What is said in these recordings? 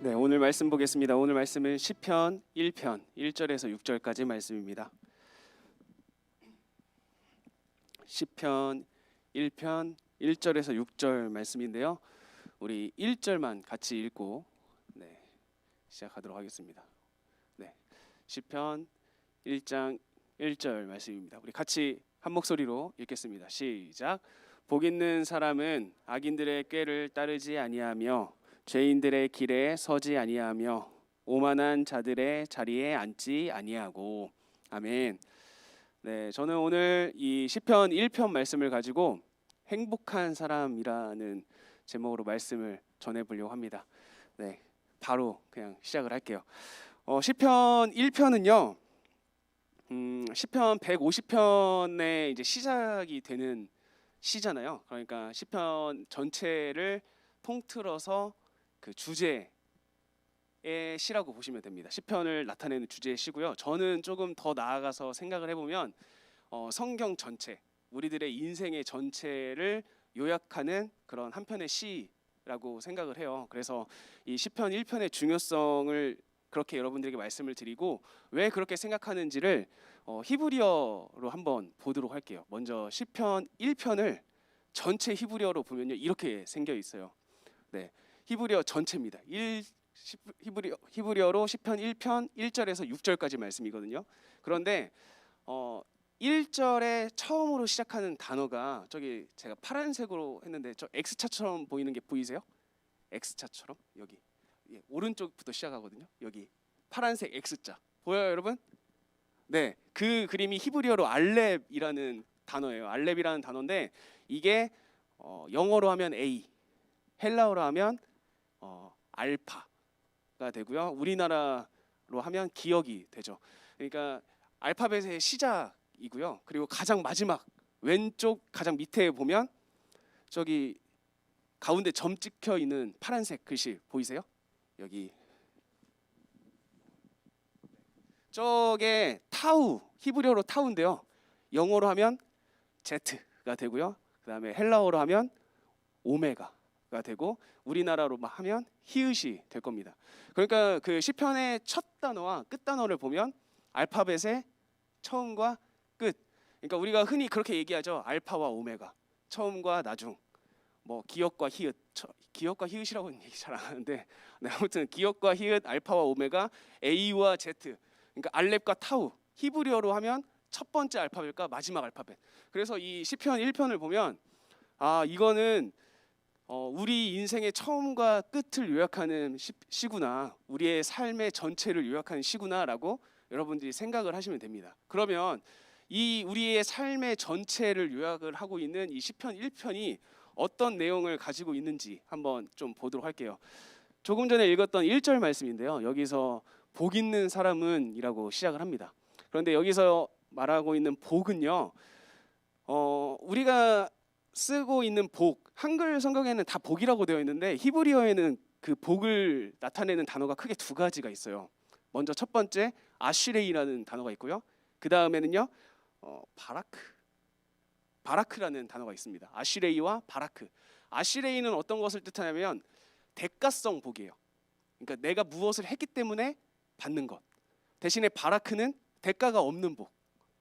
네, 오늘 말씀 보겠습니다. 오늘 말씀은 시편 1편 1절에서 6절까지 말씀입니다. 시편 1편 1절에서 6절 말씀인데요. 우리 1절만 같이 읽고 네, 시작하도록 하겠습니다. 네. 시편 1장 1절 말씀입니다. 우리 같이 한 목소리로 읽겠습니다. 시작. 복 있는 사람은 악인들의 꾀를 따르지 아니하며 죄인들의 길에 서지 아니하며 오만한 자들의 자리에 앉지 아니하고 아멘. 네, 저는 오늘 이 시편 1편 말씀을 가지고 행복한 사람이라는 제목으로 말씀을 전해 보려고 합니다. 네. 바로 그냥 시작을 할게요. 어, 시편 1편은요. 음, 시편 150편의 이제 시작이 되는 시잖아요. 그러니까 시편 전체를 통틀어서 그 주제의 시라고 보시면 됩니다. 시편을 나타내는 주제의 시고요. 저는 조금 더 나아가서 생각을 해보면 어, 성경 전체, 우리들의 인생의 전체를 요약하는 그런 한 편의 시라고 생각을 해요. 그래서 이 시편 1편의 중요성을 그렇게 여러분들에게 말씀을 드리고 왜 그렇게 생각하는지를 어, 히브리어로 한번 보도록 할게요. 먼저 시편 1편을 전체 히브리어로 보면요 이렇게 생겨 있어요. 네, 히브리어 전체입니다. 1 히브리어 히브리어로 시편 1편 1절에서 6절까지 말씀이거든요. 그런데 어 1절에 처음으로 시작하는 단어가 저기 제가 파란색으로 했는데 저 X차처럼 보이는 게 보이세요? X차처럼 여기 예, 오른쪽부터 시작하거든요. 여기 파란색 X자 보여요, 여러분? 네, 그 그림이 히브리어로 알렙이라는 단어예요. 알렙이라는 단어인데 이게 어, 영어로 하면 A, 헬라어로 하면 어, 알파가 되고요. 우리나라로 하면 기억이 되죠. 그러니까 알파벳의 시작이고요. 그리고 가장 마지막 왼쪽 가장 밑에 보면 저기 가운데 점 찍혀 있는 파란색 글씨 보이세요? 여기 저게 타우 히브리어로 타우인데요. 영어로 하면 Z가 되고요. 그다음에 헬라어로 하면 오메가 가 되고 우리나라로 하면 히읗이 될 겁니다. 그러니까 그 시편의 첫 단어와 끝 단어를 보면 알파벳의 처음과 끝. 그러니까 우리가 흔히 그렇게 얘기하죠. 알파와 오메가. 처음과 나중. 뭐 기억과 히읗. 처- 기억과 히읗이라고는 얘기 잘 안 하는데 네, 아무튼 기억과 히읗, 알파와 오메가, A와 Z. 그러니까 알렙과 타우. 히브리어로 하면 첫 번째 알파벳과 마지막 알파벳. 그래서 이 시편 1편을 보면 아 이거는 어, 우리 인생의 처음과 끝을 요약하는 시, 시구나 우리의 삶의 전체를 요약하는 시구나라고 여러분들이 생각을 하시면 됩니다. 그러면 이 우리의 삶의 전체를 요약을 하고 있는 이 시편 1편이 어떤 내용을 가지고 있는지 한번 좀 보도록 할게요. 조금 전에 읽었던 1절 말씀인데요. 여기서 복 있는 사람은이라고 시작을 합니다. 그런데 여기서 말하고 있는 복은요. 어, 우리가 쓰고 있는 복 한글 성경에는 다 복이라고 되어 있는데 히브리어에는 그 복을 나타내는 단어가 크게 두 가지가 있어요. 먼저 첫 번째 아쉬레이라는 단어가 있고요. 그 다음에는요 어, 바라크 바라크라는 단어가 있습니다. 아쉬레이와 바라크. 아쉬레이는 어떤 것을 뜻하냐면 대가성 복이에요. 그러니까 내가 무엇을 했기 때문에 받는 것. 대신에 바라크는 대가가 없는 복.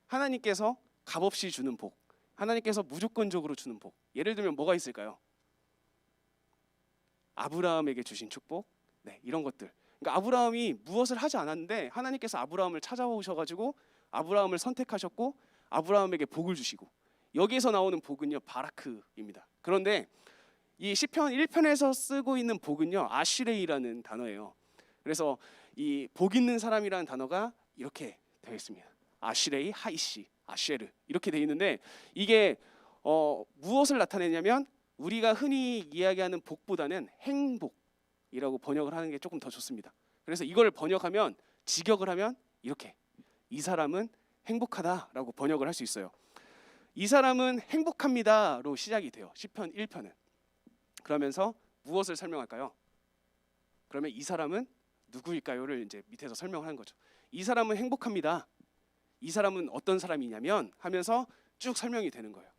하나님께서 값없이 주는 복. 하나님께서 무조건적으로 주는 복. 예를 들면 뭐가 있을까요? 아브라함에게 주신 축복. 네, 이런 것들. 그러니까 아브라함이 무엇을 하지 않았는데 하나님께서 아브라함을 찾아오셔 가지고 아브라함을 선택하셨고 아브라함에게 복을 주시고 여기에서 나오는 복은요 바라크입니다. 그런데 이 시편 1편에서 쓰고 있는 복은요 아쉬레이라는 단어예요. 그래서 이 복 있는 사람이라는 단어가 이렇게 되어 있습니다. 아쉬레이 하이시 아쉐르 이렇게 되어 있는데 이게 어, 무엇을 나타내냐면 우리가 흔히 이야기하는 복보다는 행복이라고 번역을 하는 게 조금 더 좋습니다. 그래서 이걸 번역하면 직역을 하면 이렇게 이 사람은 행복하다라고 번역을 할 수 있어요. 이 사람은 행복합니다로 시작이 돼요. 시편 1편은. 그러면서 무엇을 설명할까요? 그러면 이 사람은 누구일까요를 이제 밑에서 설명하는 거죠. 이 사람은 행복합니다. 이 사람은 어떤 사람이냐면 하면서 쭉 설명이 되는 거예요.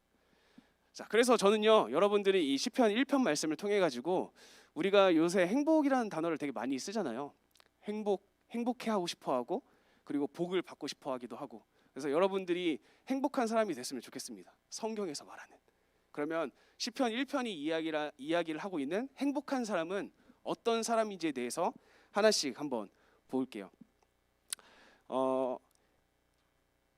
자, 그래서 저는요, 여러분들이 이 시편 1편 말씀을 통해 가지고 우리가 요새 행복이라는 단어를 되게 많이 쓰잖아요. 행복 행복해 하고 싶어 하고 그리고 복을 받고 싶어 하기도 하고. 그래서 여러분들이 행복한 사람이 됐으면 좋겠습니다. 성경에서 말하는. 그러면 시편 1편이 이야기라, 이야기를 하고 있는 행복한 사람은 어떤 사람인지에 대해서 하나씩 한번 볼게요. 어,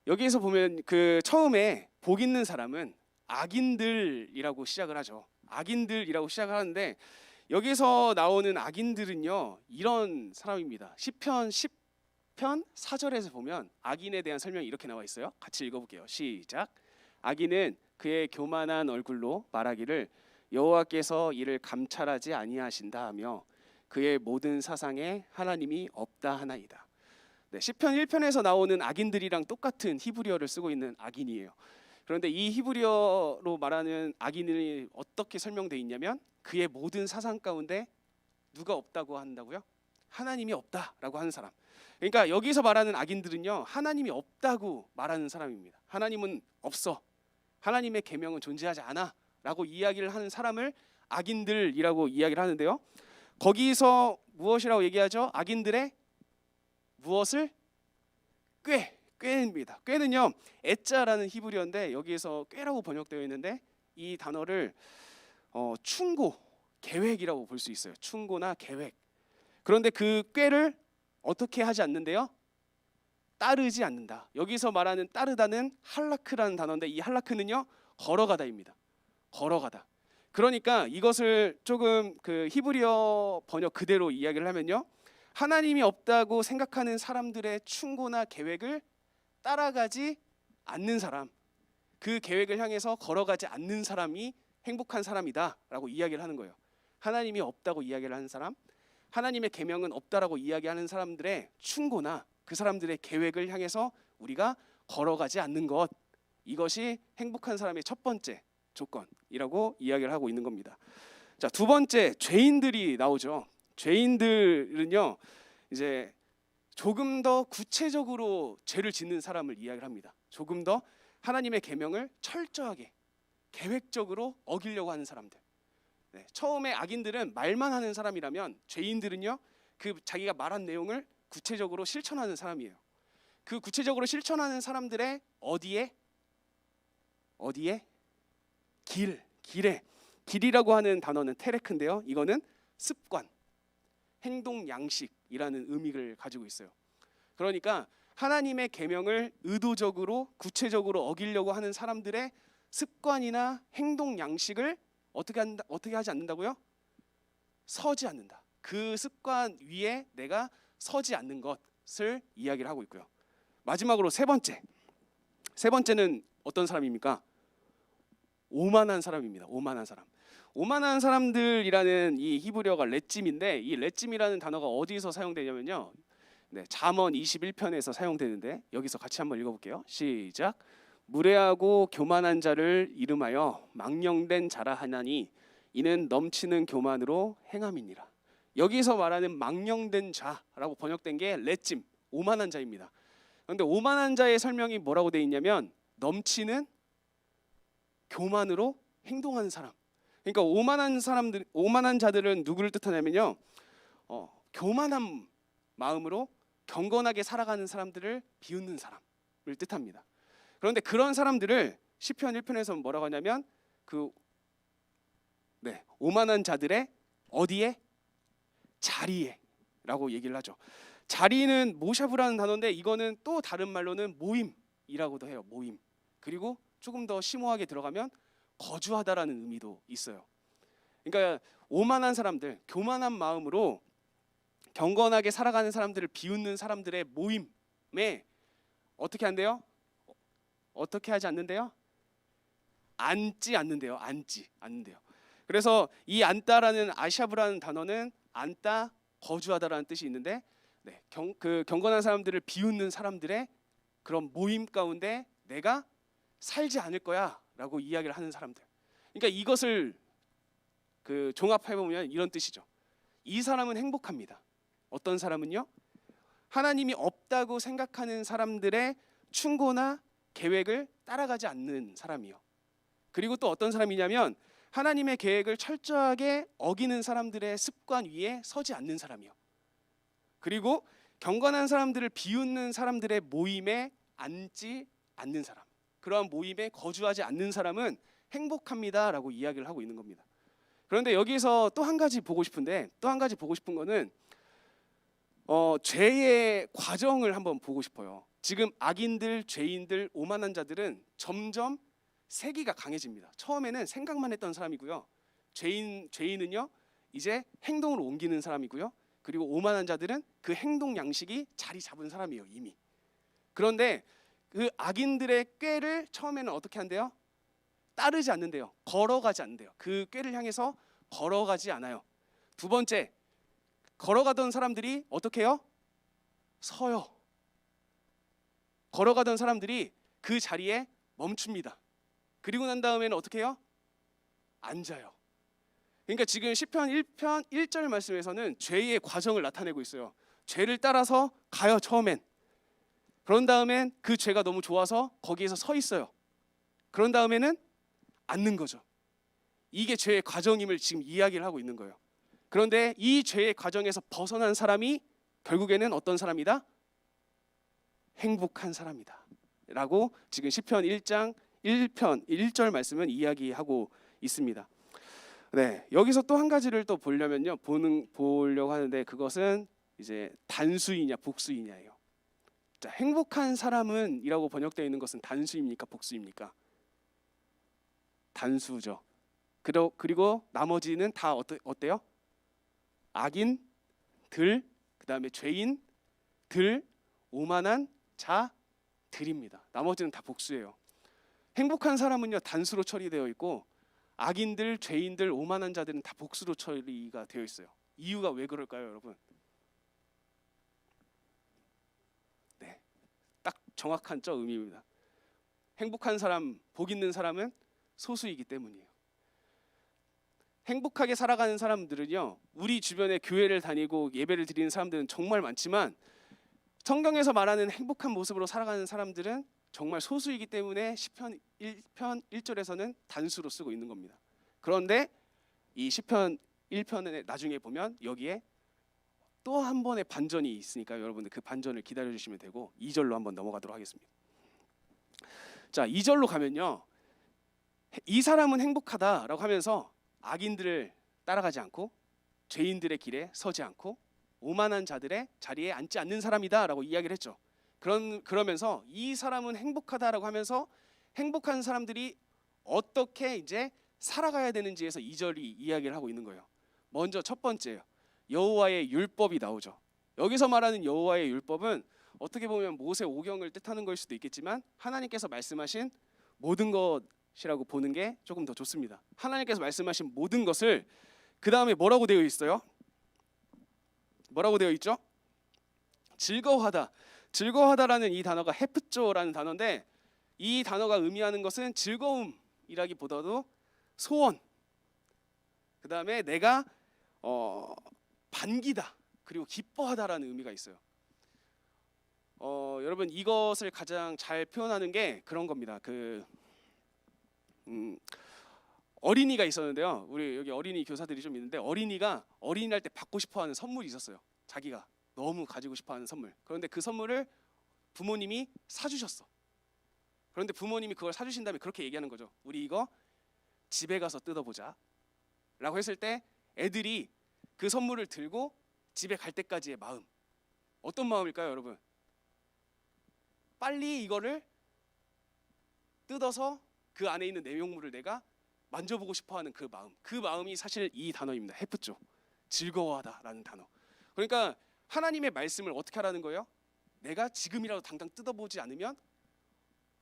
여기에서 보면 그 처음에 복 있는 사람은 악인들이라고 시작을 하죠. 악인들이라고 시작을 하는데 여기서 나오는 악인들은요 이런 사람입니다. 시편 10편 4절에서 보면 악인에 대한 설명이 이렇게 나와 있어요. 같이 읽어볼게요. 시작. 악인은 그의 교만한 얼굴로 말하기를 여호와께서 이를 감찰하지 아니하신다 하며 그의 모든 사상에 하나님이 없다 하나이다. 네, 시편 1편에서 나오는 악인들이랑 똑같은 히브리어를 쓰고 있는 악인이에요. 그런데 이 히브리어로 말하는 악인이 어떻게 설명되어 있냐면 그의 모든 사상 가운데 누가 없다고 한다고요? 하나님이 없다라고 하는 사람. 그러니까 여기서 말하는 악인들은요 하나님이 없다고 말하는 사람입니다. 하나님은 없어. 하나님의 계명은 존재하지 않아라고 이야기를 하는 사람을 악인들이라고 이야기를 하는데요. 거기서 무엇이라고 얘기하죠? 악인들의 무엇을 꾀 꾀입니다. 꾀는요 애자라는 히브리어인데 여기에서 꾀라고 번역되어 있는데 이 단어를 어, 충고 계획이라고 볼 수 있어요. 충고나 계획. 그런데 그 꾀를 어떻게 하지 않는데요? 따르지 않는다. 여기서 말하는 따르다는 할라크라는 단어인데 이 할라크는요 걸어가다입니다. 걸어가다. 그러니까 이것을 조금 그 히브리어 번역 그대로 이야기를 하면요. 하나님이 없다고 생각하는 사람들의 충고나 계획을 따라가지 않는 사람, 그 계획을 향해서 걸어가지 않는 사람이 행복한 사람이다라고 이야기를 하는 거예요. 하나님이 없다고 이야기를 하는 사람, 하나님의 계명은 없다라고 이야기하는 사람들의 충고나 그 사람들의 계획을 향해서 우리가 걸어가지 않는 것 이것이 행복한 사람의 첫 번째 조건이라고 이야기를 하고 있는 겁니다. 자, 두 번째 죄인들이 나오죠. 죄인들은요. 이제 조금 더 구체적으로 죄를 짓는 사람을 이야기를 합니다. 조금 더 하나님의 계명을 철저하게 계획적으로 어기려고 하는 사람들. 네, 처음에 악인들은 말만 하는 사람이라면 죄인들은요 그 자기가 말한 내용을 구체적으로 실천하는 사람이에요. 그 구체적으로 실천하는 사람들의 어디에 어디에 길 길에 길이라고 하는 단어는 테레크인데요. 이거는 습관, 행동 양식이라는 의미를 가지고 있어요. 그러니까 하나님의 계명을 의도적으로 구체적으로 어기려고 하는 사람들의 습관이나 행동 양식을 어떻게 한다, 어떻게 하지 않는다고요? 서지 않는다. 그 습관 위에 내가 서지 않는 것을 이야기를 하고 있고요. 마지막으로 세 번째. 세 번째는 어떤 사람입니까? 오만한 사람입니다. 오만한 사람. 오만한 사람들이라는 이 히브리어가 레찜인데 이 레찜이라는 단어가 어디서 사용되냐면요. 네, 잠언 21편에서 사용되는데 여기서 같이 한번 읽어 볼게요. 시작. 무례하고 교만한 자를 이름하여 망령된 자라 하나니 이는 넘치는 교만으로 행함이니라. 여기서 말하는 망령된 자라고 번역된 게 레찜, 오만한 자입니다. 그런데 오만한 자의 설명이 뭐라고 돼 있냐면 넘치는 교만으로 행동하는 사람. 그러니까 오만한 사람들, 오만한 자들은 누구를 뜻하냐면요, 어, 교만한 마음으로 경건하게 살아가는 사람들을 비웃는 사람을 뜻합니다. 그런데 그런 사람들을 시편 1편에서 뭐라고 하냐면 그 네, 오만한 자들의 어디에 자리에라고 얘기를 하죠. 자리는 모샤브라는 단어인데 이거는 또 다른 말로는 모임이라고도 해요. 모임. 그리고 조금 더 심오하게 들어가면 거주하다라는 의미도 있어요. 그러니까 오만한 사람들, 교만한 마음으로 경건하게 살아가는 사람들을 비웃는 사람들의 모임에 어떻게 한대요? 어떻게 하지 않는데요? 앉지 않는데요. 앉지 않는데요. 그래서 이 앉다라는 아샤브라는 단어는 앉다 거주하다라는 뜻이 있는데 네, 경, 그 경건한 사람들을 비웃는 사람들의 그런 모임 가운데 내가 살지 않을 거야 라고 이야기를 하는 사람들. 그러니까 이것을 그 종합해 보면 이런 뜻이죠. 이 사람은 행복합니다. 어떤 사람은요? 하나님이 없다고 생각하는 사람들의 충고나 계획을 따라가지 않는 사람이요. 그리고 또 어떤 사람이냐면 하나님의 계획을 철저하게 어기는 사람들의 습관 위에 서지 않는 사람이요. 그리고 경건한 사람들을 비웃는 사람들의 모임에 앉지 않는 사람. 그러한 모임에 거주하지 않는 사람은 행복합니다라고 이야기를 하고 있는 겁니다. 그런데 여기서 또 한 가지 보고 싶은데 또 한 가지 보고 싶은 거는 어, 죄의 과정을 한번 보고 싶어요. 지금 악인들, 죄인들, 오만한 자들은 점점 세기가 강해집니다. 처음에는 생각만 했던 사람이고요. 죄인 죄인은요 이제 행동으로 옮기는 사람이고요. 그리고 오만한 자들은 그 행동 양식이 자리 잡은 사람이에요 이미. 그런데 그 악인들의 꾀를 처음에는 어떻게 한대요? 따르지 않는데요. 걸어가지 않는데요. 그 꾀를 향해서 걸어가지 않아요. 두 번째 걸어가던 사람들이 어떻게 해요? 서요. 걸어가던 사람들이 그 자리에 멈춥니다. 그리고 난 다음에는 어떻게 해요? 앉아요. 그러니까 지금 시편 1편 1절 말씀에서는 죄의 과정을 나타내고 있어요. 죄를 따라서 가요 처음엔. 그런 다음엔 그 죄가 너무 좋아서 거기에서 서 있어요. 그런 다음에는 앉는 거죠. 이게 죄의 과정임을 지금 이야기를 하고 있는 거예요. 그런데 이 죄의 과정에서 벗어난 사람이 결국에는 어떤 사람이다? 행복한 사람이다. 라고 지금 시편 1장 1편 1절 말씀은 이야기하고 있습니다. 네, 여기서 또 한 가지를 또 보려면요. 보는 보려고 하는데 그것은 이제 단수이냐 복수이냐예요. 자, 행복한 사람은 이라고 번역되어 있는 것은 단수입니까 복수입니까? 단수죠. 그리고 그리고 나머지는 다 어때, 어때요? 악인, 들, 그 다음에 죄인, 들, 오만한 자, 들입니다. 나머지는 다 복수예요. 행복한 사람은요 단수로 처리되어 있고 악인들, 죄인들, 오만한 자들은 다 복수로 처리가 되어 있어요. 이유가 왜 그럴까요, 여러분? 네, 딱 정확한 저 의미입니다. 행복한 사람, 복 있는 사람은 소수이기 때문이에요. 행복하게 살아가는 사람들은요, 우리 주변에 교회를 다니고 예배를 드리는 사람들은 정말 많지만 성경에서 말하는 행복한 모습으로 살아가는 사람들은 정말 소수이기 때문에 시편 1편 1절에서는 단수로 쓰고 있는 겁니다. 그런데 이 시편 1편에 나중에 보면 여기에 또 한 번의 반전이 있으니까 여러분들 그 반전을 기다려 주시면 되고 2절로 한번 넘어가도록 하겠습니다. 자, 2절로 가면요. 이 사람은 행복하다라고 하면서 악인들을 따라가지 않고 죄인들의 길에 서지 않고 오만한 자들의 자리에 앉지 않는 사람이다라고 이야기를 했죠. 그런 그러면서 이 사람은 행복하다라고 하면서 행복한 사람들이 어떻게 이제 살아가야 되는지에서 2절이 이야기를 하고 있는 거예요. 먼저 첫 번째요. 여호와의 율법이 나오죠. 여기서 말하는 여호와의 율법은 어떻게 보면 모세 오경을 뜻하는 걸 수도 있겠지만 하나님께서 말씀하신 모든 것이라고 보는 게 조금 더 좋습니다. 하나님께서 말씀하신 모든 것을 그 다음에 뭐라고 되어 있어요? 뭐라고 되어 있죠? 즐거워하다. 즐거워하다라는 이 단어가 헤프조라는 단어인데 이 단어가 의미하는 것은 즐거움이라기보다도 소원. 그 다음에 내가 어, 반기다 그리고 기뻐하다라는 의미가 있어요. 어, 여러분 이것을 가장 잘 표현하는 게 그런 겁니다. 그 음, 어린이가 있었는데요. 우리 여기 어린이 교사들이 좀 있는데 어린이가 어린이날 때 받고 싶어하는 선물이 있었어요. 자기가 너무 가지고 싶어하는 선물. 그런데 그 선물을 부모님이 사주셨어. 그런데 부모님이 그걸 사주신 다음에 그렇게 얘기하는 거죠. 우리 이거 집에 가서 뜯어보자. 라고 했을 때 애들이 그 선물을 들고 집에 갈 때까지의 마음. 어떤 마음일까요, 여러분? 빨리 이거를 뜯어서 그 안에 있는 내용물을 내가 만져보고 싶어 하는 그 마음. 그 마음이 사실 이 단어입니다. 해프죠. 즐거워하다라는 단어. 그러니까 하나님의 말씀을 어떻게 하라는 거예요? 내가 지금이라도 당장 뜯어보지 않으면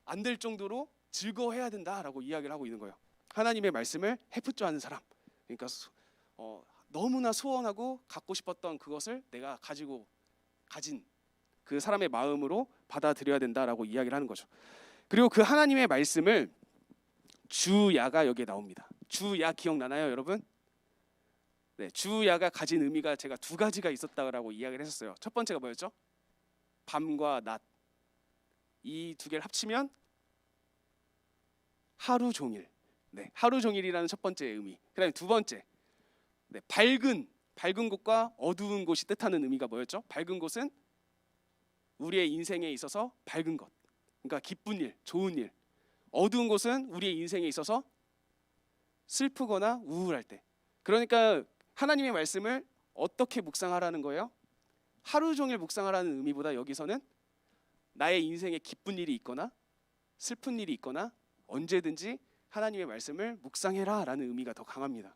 안 될 정도로 즐거워해야 된다라고 이야기를 하고 있는 거예요. 하나님의 말씀을 해프조하는 사람. 그러니까 소- 어, 너무나 소원하고 갖고 싶었던 그것을 내가 가지고 가진 그 사람의 마음으로 받아들여야 된다라고 이야기를 하는 거죠. 그리고 그 하나님의 말씀을 주야가 여기에 나옵니다. 주야 기억나나요, 여러분? 네, 주야가 가진 의미가 제가 두 가지가 있었다라고 이야기를 했었어요. 첫 번째가 뭐였죠? 밤과 낮. 이 두 개를 합치면 하루 종일 네, 하루 종일이라는 첫 번째 의미. 그다음에 두 번째, 네, 밝은 밝은 곳과 어두운 곳이 뜻하는 의미가 뭐였죠? 밝은 곳은 우리의 인생에 있어서 밝은 것, 그러니까 기쁜 일, 좋은 일. 어두운 곳은 우리의 인생에 있어서 슬프거나 우울할 때. 그러니까 하나님의 말씀을 어떻게 묵상하라는 거예요? 하루 종일 묵상하라는 의미보다 여기서는 나의 인생에 기쁜 일이 있거나 슬픈 일이 있거나 언제든지 하나님의 말씀을 묵상해라라는 의미가 더 강합니다.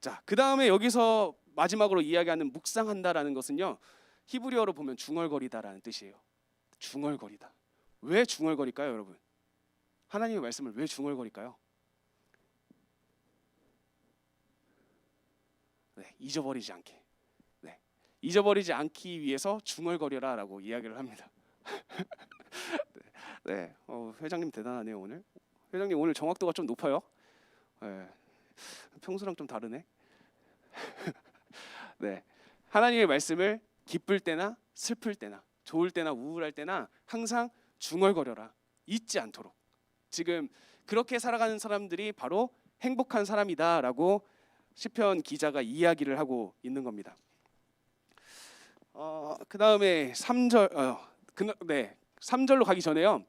자, 그 다음에 여기서 마지막으로 이야기하는 묵상한다라는 것은요 히브리어로 보면 중얼거리다라는 뜻이에요. 중얼거리다. 왜 중얼거릴까요, 여러분? 하나님의 말씀을 왜 중얼거릴까요? 네, 잊어버리지 않게. 네, 잊어버리지 않기 위해서 중얼거려라라고 이야기를 합니다. 네, 네 어, 회장님 대단하네요 오늘. 회장님 오늘 정확도가 좀 높아요. 네, 평소랑 좀 다르네. 네, 하나님의 말씀을 기쁠 때나 슬플 때나 좋을 때나 우울할 때나 항상 중얼거려라. 잊지 않도록. 지금 그렇게 살아가는 사람들이 바로 행복한 사람이다라고 시편 기자가 이야기를 하고 있는 겁니다. 어, 그다음에 3절 어, 그, 네. 3절로 가기 전에요.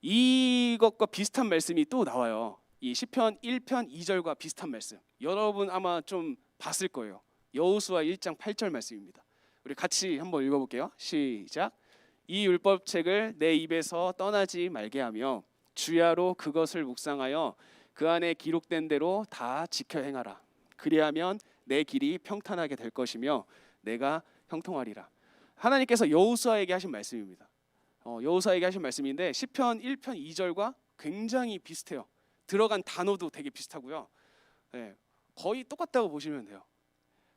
이것과 비슷한 말씀이 또 나와요. 이 시편 1편 2절과 비슷한 말씀. 여러분 아마 좀 봤을 거예요. 여호수아 1장 8절 말씀입니다. 우리 같이 한번 읽어 볼게요. 시작. 이 율법 책을 내 입에서 떠나지 말게 하며 주야로 그것을 묵상하여 그 안에 기록된 대로 다 지켜 행하라. 그리하면 내 길이 평탄하게 될 것이며 내가 형통하리라. 하나님께서 여호수아에게 하신 말씀입니다. 어, 여호수아에게 하신 말씀인데 시편 1편 2절과 굉장히 비슷해요. 들어간 단어도 되게 비슷하고요. 네, 거의 똑같다고 보시면 돼요.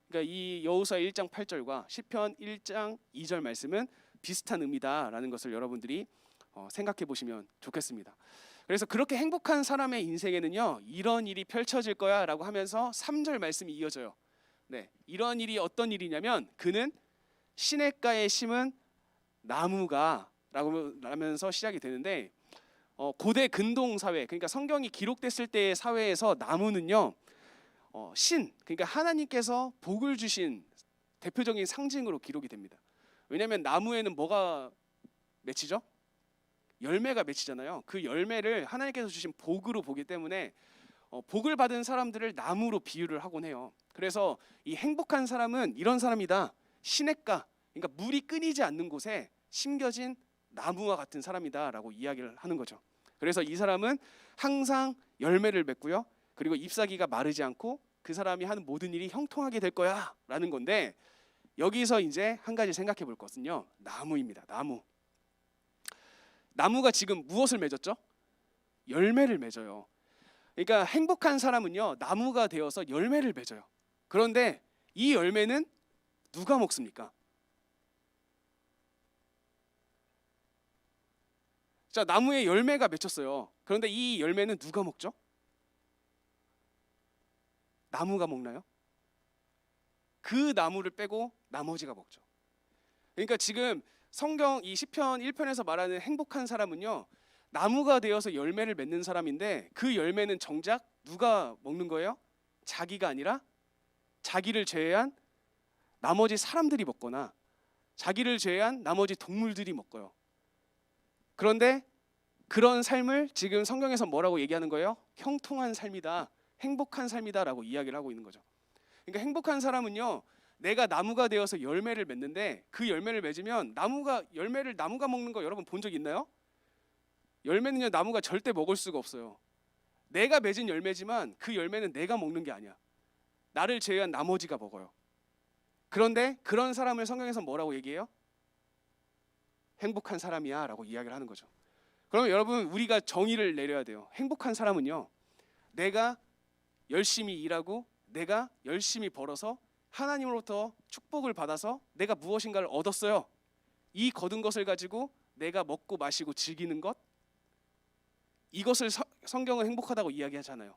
그러니까 이 여호수아 1장 8절과 시편 1장 2절 말씀은 비슷한 의미다라는 것을 여러분들이 어, 생각해 보시면 좋겠습니다. 그래서 그렇게 행복한 사람의 인생에는요 이런 일이 펼쳐질 거야라고 하면서 3절 말씀이 이어져요. 네, 이런 일이 어떤 일이냐면 그는 시냇가에 심은 나무가라고 하면서 시작이 되는데 어, 고대 근동 사회 그러니까 성경이 기록됐을 때의 사회에서 나무는요 어, 신 그러니까 하나님께서 복을 주신 대표적인 상징으로 기록이 됩니다. 왜냐하면 나무에는 뭐가 맺히죠? 열매가 맺히잖아요. 그 열매를 하나님께서 주신 복으로 보기 때문에 어, 복을 받은 사람들을 나무로 비유를 하곤 해요. 그래서 이 행복한 사람은 이런 사람이다. 시냇가, 그러니까 물이 끊이지 않는 곳에 심겨진 나무와 같은 사람이다라고 이야기를 하는 거죠. 그래서 이 사람은 항상 열매를 맺고요. 그리고 잎사귀가 마르지 않고 그 사람이 하는 모든 일이 형통하게 될 거야라는 건데 여기서 이제 한 가지 생각해 볼 것은요. 나무입니다. 나무. 나무가 지금 무엇을 맺었죠? 열매를 맺어요. 그러니까 행복한 사람은요 나무가 되어서 열매를 맺어요. 그런데 이 열매는 누가 먹습니까? 자 나무에 열매가 맺혔어요. 그런데 이 열매는 누가 먹죠? 나무가 먹나요? 그 나무를 빼고 나머지가 먹죠. 그러니까 지금 성경 이 시편 1편에서 말하는 행복한 사람은요. 나무가 되어서 열매를 맺는 사람인데 그 열매는 정작 누가 먹는 거예요? 자기가 아니라 자기를 제외한 나머지 사람들이 먹거나 자기를 제외한 나머지 동물들이 먹고요. 그런데 그런 삶을 지금 성경에서 뭐라고 얘기하는 거예요? 형통한 삶이다. 행복한 삶이다라고 이야기를 하고 있는 거죠. 그러니까 행복한 사람은요. 내가 나무가 되어서 열매를 맺는데 그 열매를 맺으면 나무가 열매를 나무가 먹는 거 여러분 본 적 있나요? 열매는요 나무가 절대 먹을 수가 없어요. 내가 맺은 열매지만 그 열매는 내가 먹는 게 아니야. 나를 제외한 나머지가 먹어요. 그런데 그런 사람을 성경에서 뭐라고 얘기해요? 행복한 사람이야 라고 이야기를 하는 거죠. 그러면 여러분 우리가 정의를 내려야 돼요. 행복한 사람은요. 내가 열심히 일하고 내가 열심히 벌어서 하나님으로부터 축복을 받아서 내가 무엇인가를 얻었어요. 이 거둔 것을 가지고 내가 먹고 마시고 즐기는 것 이것을 서, 성경은 행복하다고 이야기하잖아요.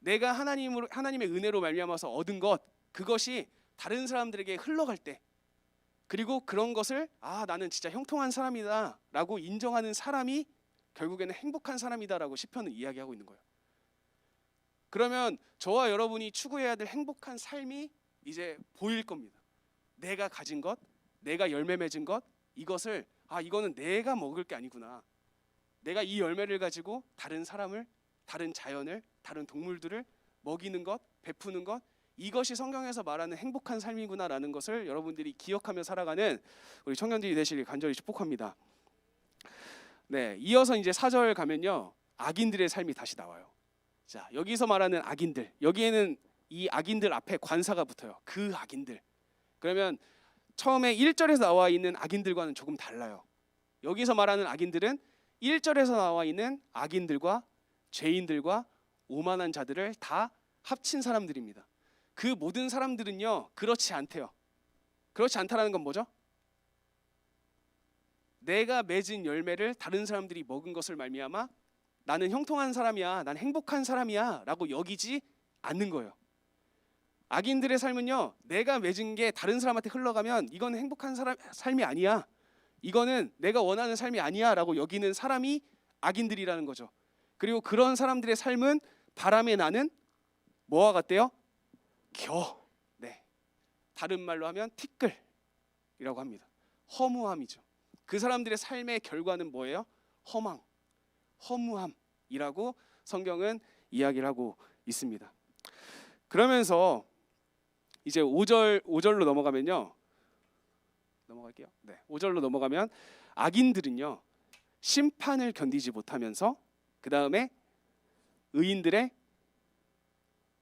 내가 하나님으로 하나님의 은혜로 말미암아서 얻은 것 그것이 다른 사람들에게 흘러갈 때 그리고 그런 것을 아 나는 진짜 형통한 사람이다라고 인정하는 사람이 결국에는 행복한 사람이다라고 시편은 이야기하고 있는 거예요. 그러면 저와 여러분이 추구해야 될 행복한 삶이 이제 보일 겁니다. 내가 가진 것, 내가 열매 맺은 것, 이것을 아 이거는 내가 먹을 게 아니구나. 내가 이 열매를 가지고 다른 사람을, 다른 자연을, 다른 동물들을 먹이는 것, 베푸는 것, 이것이 성경에서 말하는 행복한 삶이구나라는 것을 여러분들이 기억하며 살아가는 우리 청년들이 되시길 간절히 축복합니다. 네, 이어서 이제 4절 가면요. 악인들의 삶이 다시 나와요. 자, 여기서 말하는 악인들. 여기에는 이 악인들 앞에 관사가 붙어요. 그 악인들. 그러면 처음에 1절에서 나와 있는 악인들과는 조금 달라요. 여기서 말하는 악인들은 1절에서 나와 있는 악인들과 죄인들과 오만한 자들을 다 합친 사람들입니다. 그 모든 사람들은요. 그렇지 않대요. 그렇지 않다라는 건 뭐죠? 내가 맺은 열매를 다른 사람들이 먹은 것을 말미암아 나는 형통한 사람이야, 난 행복한 사람이야라고 여기지 않는 거예요. 악인들의 삶은요, 내가 맺은 게 다른 사람한테 흘러가면 이건 행복한 사람 삶이 아니야. 이거는 내가 원하는 삶이 아니야라고 여기는 사람이 악인들이라는 거죠. 그리고 그런 사람들의 삶은 바람에 나는 뭐와 같대요? 겨. 네. 다른 말로 하면 티끌이라고 합니다. 허무함이죠. 그 사람들의 삶의 결과는 뭐예요? 허망, 허무함이라고 성경은 이야기를 하고 있습니다. 그러면서 이제 5절 5절로 넘어가면요. 넘어갈게요. 네. 5절로 넘어가면 악인들은요. 심판을 견디지 못하면서 그다음에 의인들의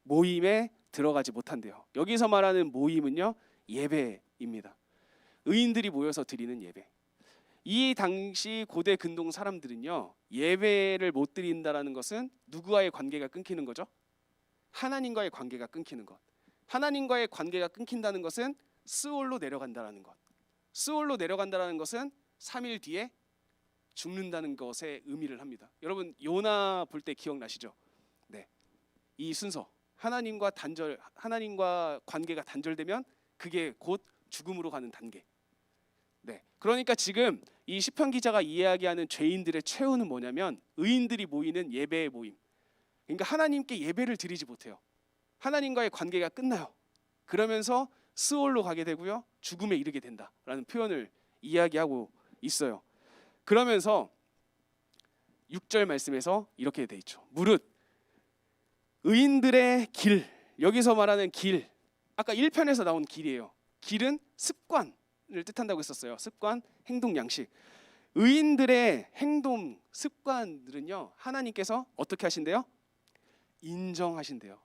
모임에 들어가지 못한대요. 여기서 말하는 모임은요. 예배입니다. 의인들이 모여서 드리는 예배. 이 당시 고대 근동 사람들은요. 예배를 못 드린다라는 것은 누구와의 관계가 끊기는 거죠? 하나님과의 관계가 끊기는 것. 하나님과의 관계가 끊긴다는 것은 스올로 내려간다라는 것. 스올로 내려간다라는 것은 3일 뒤에 죽는다는 것의 의미를 합니다. 여러분 요나 볼 때 기억나시죠? 네. 이 순서 하나님과 단절 하나님과 관계가 단절되면 그게 곧 죽음으로 가는 단계. 네. 그러니까 지금 이 시편 기자가 이야기하는 죄인들의 최후는 뭐냐면 의인들이 모이는 예배의 모임. 그러니까 하나님께 예배를 드리지 못해요. 하나님과의 관계가 끝나요. 그러면서 스올로 가게 되고요. 죽음에 이르게 된다라는 표현을 이야기하고 있어요. 그러면서 6절 말씀에서 이렇게 돼 있죠. 무릇 의인들의 길 여기서 말하는 길 아까 1편에서 나온 길이에요. 길은 습관을 뜻한다고 했었어요. 습관, 행동, 양식. 의인들의 행동, 습관들은요. 하나님께서 어떻게 하신대요? 인정하신대요.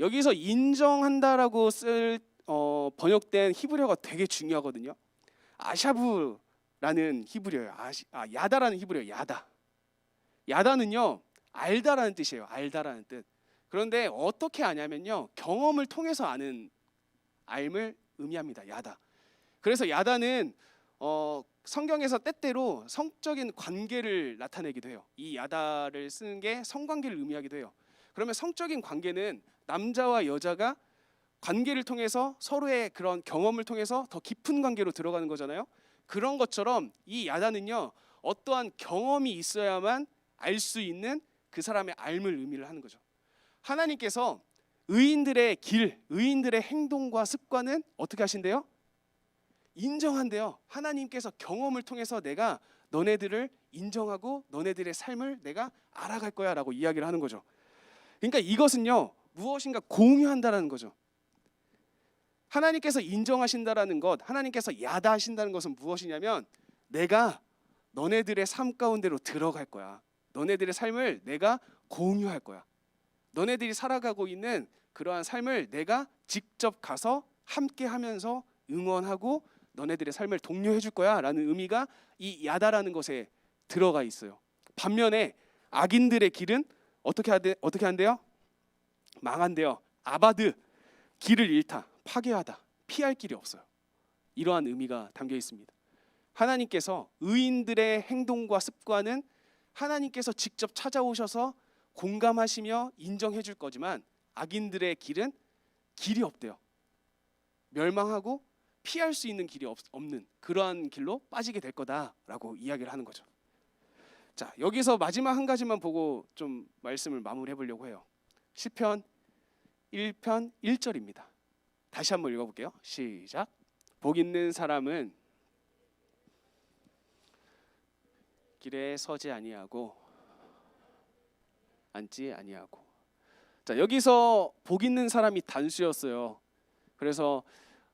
여기서 인정한다라고 쓸 어, 번역된 히브리어가 되게 중요하거든요. 아샤브라는 히브리어예요. 아시, 아, 야다라는 히브리어 야다. 야다는요 알다라는 뜻이에요. 알다라는 뜻. 그런데 어떻게 아냐면요 경험을 통해서 아는 알을 의미합니다. 야다. 그래서 야다는 어, 성경에서 때때로 성적인 관계를 나타내기도 해요. 이 야다를 쓰는 게 성관계를 의미하기도 해요. 그러면 성적인 관계는 남자와 여자가 관계를 통해서 서로의 그런 경험을 통해서 더 깊은 관계로 들어가는 거잖아요. 그런 것처럼 이 야다는요 어떠한 경험이 있어야만 알 수 있는 그 사람의 알을 의미를 하는 거죠. 하나님께서 의인들의 길, 의인들의 행동과 습관은 어떻게 하신대요? 인정한대요. 하나님께서 경험을 통해서 내가 너네들을 인정하고 너네들의 삶을 내가 알아갈 거야라고 이야기를 하는 거죠. 그러니까 이것은요 무엇인가 공유한다라는 거죠. 하나님께서 인정하신다라는 것, 하나님께서 야다하신다는 것은 무엇이냐면 내가 너네들의 삶 가운데로 들어갈 거야. 너네들의 삶을 내가 공유할 거야. 너네들이 살아가고 있는 그러한 삶을 내가 직접 가서 함께 하면서 응원하고 너네들의 삶을 독려해 줄 거야라는 의미가 이 야다라는 것에 들어가 있어요. 반면에 악인들의 길은 어떻게 하대 어떻게 한대요? 망한대요. 아바드 길을 잃다, 파괴하다, 피할 길이 없어요. 이러한 의미가 담겨 있습니다. 하나님께서 의인들의 행동과 습관은 하나님께서 직접 찾아오셔서 공감하시며 인정해 줄 거지만 악인들의 길은 길이 없대요. 멸망하고 피할 수 있는 길이 없, 없는 그러한 길로 빠지게 될 거다라고 이야기를 하는 거죠. 자, 여기서 마지막 한 가지만 보고 좀 말씀을 마무리해 보려고 해요. 시편 1편 1절입니다. 다시 한번 읽어 볼게요. 시작. 복 있는 사람은 길에 서지 아니하고 앉지 아니하고. 자 여기서 복 있는 사람이 단수였어요. 그래서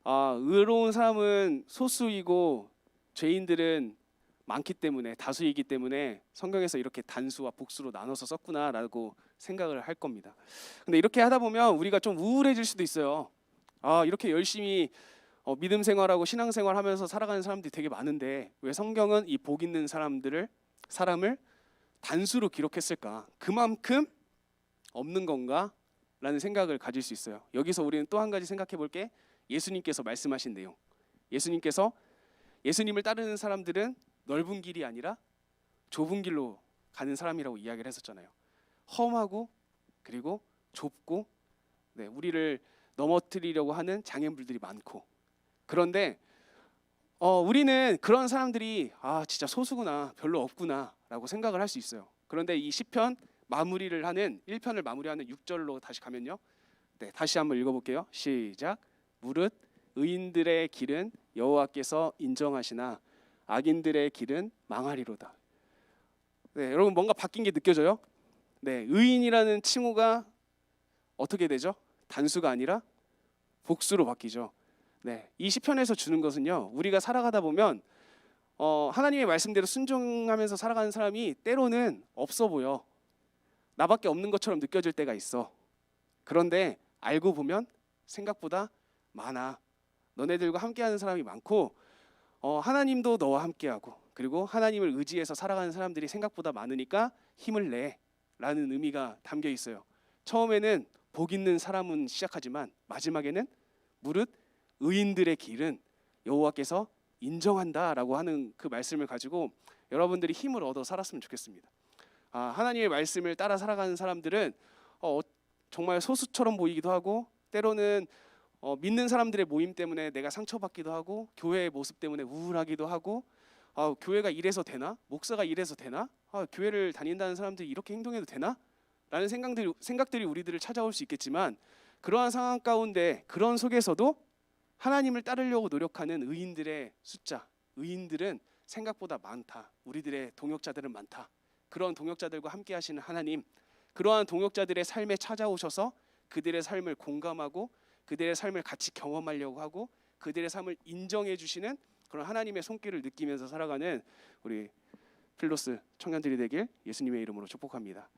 아 의로운 사람은 소수이고 죄인들은 많기 때문에 다수이기 때문에 성경에서 이렇게 단수와 복수로 나눠서 썼구나라고 생각을 할 겁니다. 근데 이렇게 하다 보면 우리가 좀 우울해질 수도 있어요. 아 이렇게 열심히 어, 믿음 생활하고 신앙 생활하면서 살아가는 사람들이 되게 많은데 왜 성경은 이 복 있는 사람들을 사람을 단수로 기록했을까? 그만큼 없는 건가? 라는 생각을 가질 수 있어요. 여기서 우리는 또 한 가지 생각해 볼 게 예수님께서 말씀하신 내용. 예수님께서 예수님을 따르는 사람들은 넓은 길이 아니라 좁은 길로 가는 사람이라고 이야기를 했었잖아요. 험하고 그리고 좁고 네, 우리를 넘어뜨리려고 하는 장애물들이 많고 그런데 어, 우리는 그런 사람들이 아 진짜 소수구나 별로 없구나라고 생각을 할 수 있어요. 그런데 이 시편 마무리를 하는 1편을 마무리하는 6절로 다시 가면요. 네, 다시 한번 읽어볼게요. 시작. 무릇 의인들의 길은 여호와께서 인정하시나 악인들의 길은 망하리로다. 네, 여러분 뭔가 바뀐 게 느껴져요? 네, 의인이라는 칭호가 어떻게 되죠? 단수가 아니라 복수로 바뀌죠. 네, 이 시편에서 주는 것은요. 우리가 살아가다 보면 어, 하나님의 말씀대로 순종하면서 살아가는 사람이 때로는 없어 보여. 나밖에 없는 것처럼 느껴질 때가 있어. 그런데 알고 보면 생각보다 많아. 너네들과 함께하는 사람이 많고 어, 하나님도 너와 함께하고 그리고 하나님을 의지해서 살아가는 사람들이 생각보다 많으니까 힘을 내라는 의미가 담겨 있어요. 처음에는 복 있는 사람은 시작하지만 마지막에는 무릇 의인들의 길은 여호와께서 인정한다라고 하는 그 말씀을 가지고 여러분들이 힘을 얻어 살았으면 좋겠습니다. 아, 하나님의 말씀을 따라 살아가는 사람들은 어, 정말 소수처럼 보이기도 하고 때로는 어, 믿는 사람들의 모임 때문에 내가 상처받기도 하고 교회의 모습 때문에 우울하기도 하고 아, 교회가 이래서 되나? 목사가 이래서 되나? 아, 교회를 다닌다는 사람들이 이렇게 행동해도 되나? 라는 생각들이, 생각들이 우리들을 찾아올 수 있겠지만 그러한 상황 가운데 그런 속에서도 하나님을 따르려고 노력하는 의인들의 숫자, 의인들은 생각보다 많다. 우리들의 동역자들은 많다. 그런 동역자들과 함께 하시는 하나님, 그러한 동역자들의 삶에 찾아오셔서 그들의 삶을 공감하고 그들의 삶을 같이 경험하려고 하고 그들의 삶을 인정해 주시는 그런 하나님의 손길을 느끼면서 살아가는 우리 필로스 청년들이 되길 예수님의 이름으로 축복합니다.